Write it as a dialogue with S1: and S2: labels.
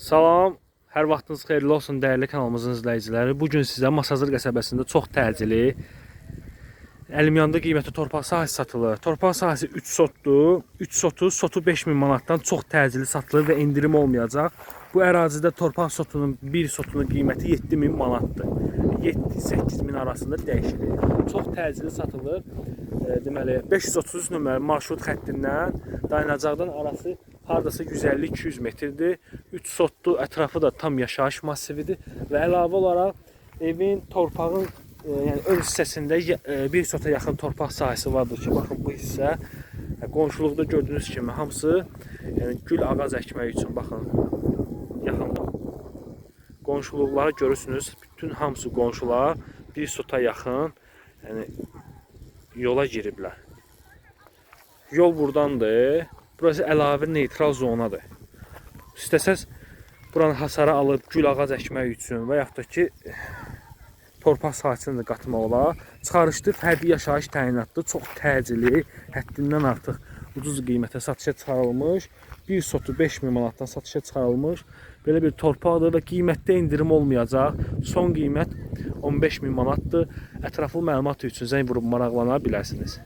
S1: Salam, hər vaxtınız xeyirli olsun dəyərli kanalımızın izləyiciləri. Bu gün sizə Masazır qəsəbəsində çox təcili Əlimyanda qiyməti torpaq sahəsi satılır. Torpaq sahəsi 3 sotdur. 3 sotu, sotu 5000 manatdan çox təcili satılır və endirim olmayacaq. Bu ərazidə torpaq sotunun bir sotunun qiyməti 7000 manatdır. 7-8 min arasında dəyişir. Çox təcili satılır. E, deməli 533 nömrəli marşrut xəttindən dayanacaqdan arası hardasa 150-200 metrdir. 3 sotlu, ətrafı da tam yaşayış massividir və əlavə olaraq evin torpağın e, yəni ön hissəsində e, bir sota yaxın torpaq sahəsi vardır ki, baxın bu hissə e, qonşuluqda gördüyünüz kimi hamısı yəni gül ağac əkmək üçün baxın yaxın qonşuluqları görürsünüz. Bütün hamısı qonşular bir sota yaxın yəni yola giriblər. Yol burdandır. Burası əlavə neytral zonadır. İstəsəz buranı hasara alıb gül ağac əkmək üçün və yaxud da ki torpaq sahəsində də qatmaq olar. Çıxarışlı fərdi yaşayış təyinatlı, çox təcili, həddindən artıq ucuz qiymətə satışa çıxarılmış. Bir sotu 5000 manatdan satışa çıxarılmış. Belə bir torpaqdır və qiymətdə endirim olmayacaq. Son qiymət 15000 manatdır. Ətraflı məlumat üçün zəng vurub maraqlana bilərsiniz.